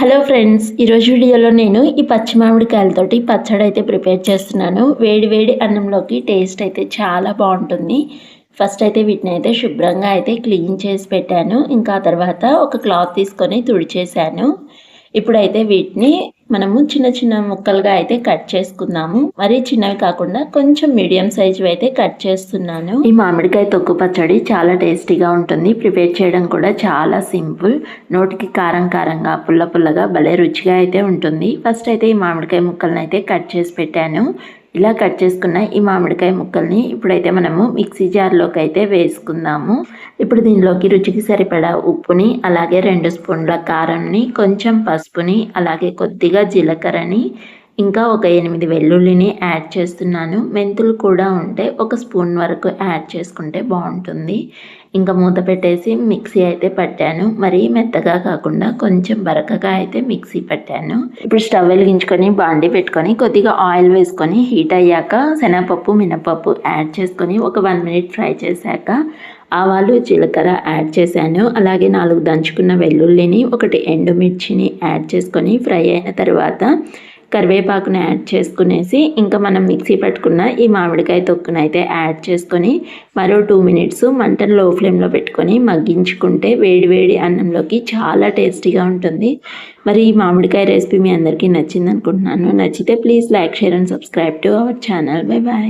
Hello friends ఈరోజు వీడియోలో నేను ఈ పచ్చి మామిడికాయలతోటి పచ్చడి అయితే ప్రిపేర్ చేస్తున్నాను. వేడి వేడి అన్నంలోకి టేస్ట్ అయితే చాలా బాగుంటుంది. ఫస్ట్ అయితే వీటిని అయితే శుభ్రంగా అయితే క్లీన్ చేసి పెట్టాను. ఇంకా తర్వాత ఒక క్లాత్ తీసుకొని తుడిచేసాను ఇప్పుడైతే వీటిని మనము చిన్న చిన్న ముక్కలుగా అయితే కట్ చేసుకున్నాము. మరీ చిన్నవి కాకుండా కొంచెం మీడియం సైజు అయితే కట్ చేస్తున్నాను. ఈ మామిడికాయ తొక్కు పచ్చడి చాలా టేస్టీగా ఉంటుంది. ప్రిపేర్ చేయడం కూడా చాలా సింపుల్. నోటికి కారం కారంగా పుల్ల పుల్లగా భలే రుచిగా అయితే ఉంటుంది. ఫస్ట్ అయితే ఈ మామిడికాయ ముక్కలను అయితే కట్ చేసి పెట్టాను. ఇలా కట్ చేసుకున్న ఈ మామిడికాయ ముక్కల్ని ఇప్పుడైతే మనము మిక్సీ జార్లోకి అయితే వేసుకుందాము. ఇప్పుడు దీనిలోకి రుచికి సరిపడా ఉప్పుని అలాగే రెండు స్పూన్ల కారంని కొంచెం పసుపుని అలాగే కొద్దిగా జీలకర్రని ఇంకా ఒక ఎనిమిది వెల్లుల్లిని యాడ్ చేస్తున్నాను. మెంతులు కూడా ఉంటే ఒక స్పూన్ వరకు యాడ్ చేసుకుంటే బాగుంటుంది. ఇంకా మూత పెట్టేసి మిక్సీ అయితే పట్టాను. మరీ మెత్తగా కాకుండా కొంచెం బరకగా అయితే మిక్సీ పట్టాను. ఇప్పుడు స్టవ్ వెలిగించుకొని బాండి పెట్టుకొని కొద్దిగా ఆయిల్ వేసుకొని హీట్ అయ్యాక శనగపప్పు మినపప్పు యాడ్ చేసుకొని ఒక వన్ మినిట్ ఫ్రై చేశాక ఆవాలు జీలకర్ర యాడ్ చేశాను. అలాగే నాలుగు దంచుకున్న వెల్లుల్లిని ఒకటి ఎండుమిర్చిని యాడ్ చేసుకొని ఫ్రై అయిన తర్వాత కరివేపాకుని యాడ్ చేసుకునేసి ఇంకా మనం మిక్సీ పట్టుకున్న ఈ మామిడికాయ తొక్కునైతే యాడ్ చేసుకొని మరో టూ మినిట్స్ మంటను లో ఫ్లేమ్లో పెట్టుకొని మగ్గించుకుంటే వేడి వేడి అన్నంలోకి చాలా టేస్టీగా ఉంటుంది. మరి ఈ మామిడికాయ రెసిపీ మీ అందరికీ నచ్చింది అనుకుంటున్నాను నచ్చితే please like share and subscribe to our channel. Bye bye.